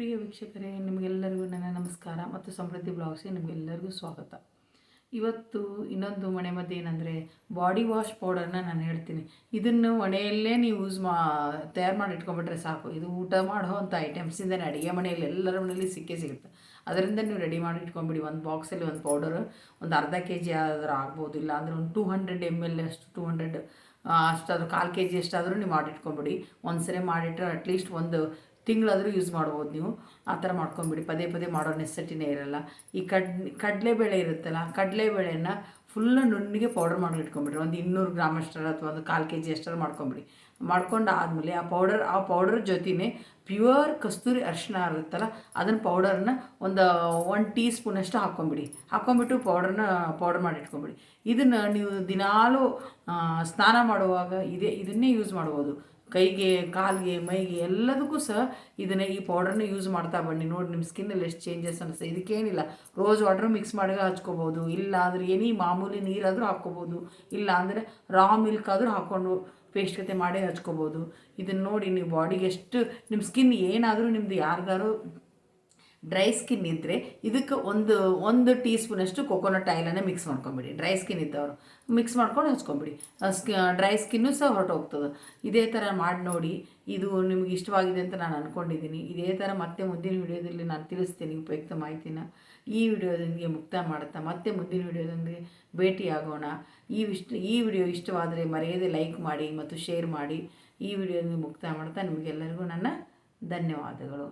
ಪ್ರಿಯ ವೀಕ್ಷಕರೇ, ನಿಮಗೆಲ್ಲರಿಗೂ ನನ್ನ ನಮಸ್ಕಾರ ಮತ್ತು ಸಮೃದ್ಧಿ ಬ್ಲಾಗ್ಸ್ಗೆ ನಿಮಗೆಲ್ಲರಿಗೂ ಸ್ವಾಗತ. ಇವತ್ತು ಇನ್ನೊಂದು ಮನೆ ಮದ್ದು ಏನಂದರೆ, ಬಾಡಿ ವಾಶ್ ಪೌಡರ್ನ ನಾನು ಹೇಳ್ತೀನಿ. ಇದನ್ನು ಮನೆಯಲ್ಲೇ ನೀವು ಯೂಸ್ ಮಾ, ತಯಾರು ಮಾಡಿ ಇಟ್ಕೊಂಡ್ಬಿಟ್ರೆ ಸಾಕು. ಇದು ಊಟ ಮಾಡೋ ಅಂಥ ಐಟಮ್ಸಿಂದನೇ ಅಡುಗೆ ಮನೆಯಲ್ಲಿ ಎಲ್ಲರ ಮನೆಯಲ್ಲಿ ಸಿಕ್ಕೇ ಸಿಗುತ್ತೆ. ಅದರಿಂದ ನೀವು ರೆಡಿ ಮಾಡಿ ಇಟ್ಕೊಂಬಿಡಿ ಒಂದು ಬಾಕ್ಸಲ್ಲಿ ಒಂದು ಪೌಡರ್, ಒಂದು ಅರ್ಧ ಕೆ ಜಿ ಆದರೂ ಆಗ್ಬೋದು. ಇಲ್ಲ ಅಂದರೆ ಒಂದು ಟೂ ಹಂಡ್ರೆಡ್ ಎಂ ಎಲ್ ಅಷ್ಟು, ಟೂ ಹಂಡ್ರೆಡ್ ಅಷ್ಟಾದರೂ, ಕಾಲು ಕೆ ಜಿ ಅಷ್ಟಾದರೂ ನೀವು ಮಾಡಿಟ್ಕೊಂಬಿಡಿ ಒಂದು ಸರಿ ಮಾಡಿಟ್ರೆ ಅಟ್ಲೀಸ್ಟ್ ಒಂದು ತಿಂಗಳಾದರೂ ಯೂಸ್ ಮಾಡ್ಬೋದು ನೀವು. ಆ ಥರ ಮಾಡ್ಕೊಂಬಿಡಿ. ಪದೇ ಪದೇ ಮಾಡೋ ನೆಸೆಸಿಟಿನೇ ಇರಲ್ಲ. ಈ ಕಡ್ ಕಡಲೆಬೇಳೆ ಇರುತ್ತಲ್ಲ ಕಡಲೆಬೇಳೆನ ಫುಲ್ಲು ನುಣ್ಣಿಗೆ ಪೌಡರ್ ಮಾಡಿ ಇಟ್ಕೊಂಬಿಡ್ರಿ ಒಂದು ಇನ್ನೂರು ಗ್ರಾಮ್ ಅಷ್ಟರ ಅಥವಾ ಒಂದು ಕಾಲು ಕೆ ಜಿ ಅಷ್ಟರ ಮಾಡ್ಕೊಂಬಿಡಿ. ಮಾಡ್ಕೊಂಡು ಆದಮೇಲೆ ಆ ಪೌಡರ್ ಆ ಪೌಡರ್ ಜೊತೆನೇ ಪ್ಯೂರ್ ಕಸ್ತೂರಿ ಅರಿಶಿನ ಇರುತ್ತಲ್ಲ, ಅದನ್ನು ಪೌಡರ್ನ ಒಂದು ಒನ್ ಟೀ ಸ್ಪೂನಷ್ಟು ಹಾಕ್ಕೊಂಬಿಡಿ. ಹಾಕ್ಕೊಂಬಿಟ್ಟು ಪೌಡರ್ನ ಪೌಡರ್ ಮಾಡಿ ಇಟ್ಕೊಂಬಿಡಿ. ಇದನ್ನು ನೀವು ದಿನಾಲೂ ಸ್ನಾನ ಮಾಡುವಾಗ ಇದೇ, ಇದನ್ನೇ ಯೂಸ್ ಮಾಡ್ಬೋದು. ಕೈಗೆ, ಕಾಲಿಗೆ, ಮೈಗೆ ಎಲ್ಲದಕ್ಕೂ ಸಹ ಇದನ್ನು ಈ ಪೌಡರ್ನ ಯೂಸ್ ಮಾಡ್ತಾ ಬನ್ನಿ. ನೋಡಿ ನಿಮ್ಮ ಸ್ಕಿನ್ನಲ್ಲಿ ಎಷ್ಟು ಚೇಂಜಸ್ ಅನಿಸ್ತದೆ ಇದಕ್ಕೇನಿಲ್ಲ. ರೋಸ್ ವಾಟರ್ ಮಿಕ್ಸ್ ಮಾಡಿ ಹಚ್ಕೋಬೋದು. ಇಲ್ಲ ಅಂದರೆ ಎನಿ ಮಾಮೂಲಿ ನೀರಾದರೂ ಹಾಕ್ಕೋಬೋದು. ಇಲ್ಲ ಅಂದರೆ ರಾ ಮಿಲ್ಕ್ ಆದರೂ ಹಾಕ್ಕೊಂಡು ಪೇಸ್ಟ್ ಜೊತೆ ಮಾಡೇ ಹಚ್ಕೋಬೋದು. ಇದನ್ನು ನೋಡಿ ನೀವು ಬಾಡಿಗೆ ಎಷ್ಟು ನಿಮ್ಮ ಸ್ಕಿನ್ ಏನಾದರೂ ನಿಮ್ಮದು ಯಾರಿಗಾರು ಡ್ರೈ ಸ್ಕಿನ್ ಇದ್ದರೆ ಇದಕ್ಕೆ ಒಂದು ಒಂದು ಟೀ ಸ್ಪೂನಷ್ಟು ಕೊಕೊನಟ್ ಆಯಿಲನ್ನು ಮಿಕ್ಸ್ ಮಾಡ್ಕೊಂಬಿಡಿ. ಡ್ರೈ ಸ್ಕಿನ್ ಇದ್ದವರು. ಮಿಕ್ಸ್ ಮಾಡ್ಕೊಂಡು ಹಚ್ಕೊಂಬಿಡಿ. ಸ್ಕಿ ಡ್ರೈ ಸ್ಕಿನ್ನು ಸಹ ಹೊರಟೋಗ್ತದೆ. ಇದೇ ಥರ ಮಾಡಿ ನೋಡಿ, ಇದು ನಿಮ್ಗೆ ಇಷ್ಟವಾಗಿದೆ ಅಂತ ನಾನು ಅಂದ್ಕೊಂಡಿದ್ದೀನಿ ಇದೇ ಥರ ಮತ್ತೆ ಮುಂದಿನ ವಿಡಿಯೋದಲ್ಲಿ ನಾನು ತಿಳಿಸ್ತೀನಿ ಉಪಯುಕ್ತ ಮಾಹಿತಿನ. ಈ ವಿಡಿಯೋದೊಂದಿಗೆ ಮುಕ್ತ ಮಾಡುತ್ತಾ ಮತ್ತೆ ಮುಂದಿನ ವಿಡಿಯೋದೊಂದಿಗೆ ಭೇಟಿಯಾಗೋಣ. ಈ ವಿಷ್ಟ, ಈ ವಿಡಿಯೋ ಇಷ್ಟವಾದರೆ ಮರೆಯದೆ ಲೈಕ್ ಮಾಡಿ ಮತ್ತು ಶೇರ್ ಮಾಡಿ. ಈ ವಿಡಿಯೋದೊಂದಿಗೆ ಮುಕ್ತ ಮಾಡ್ತಾ ನಿಮಗೆಲ್ಲರಿಗೂ ನನ್ನ ಧನ್ಯವಾದಗಳು.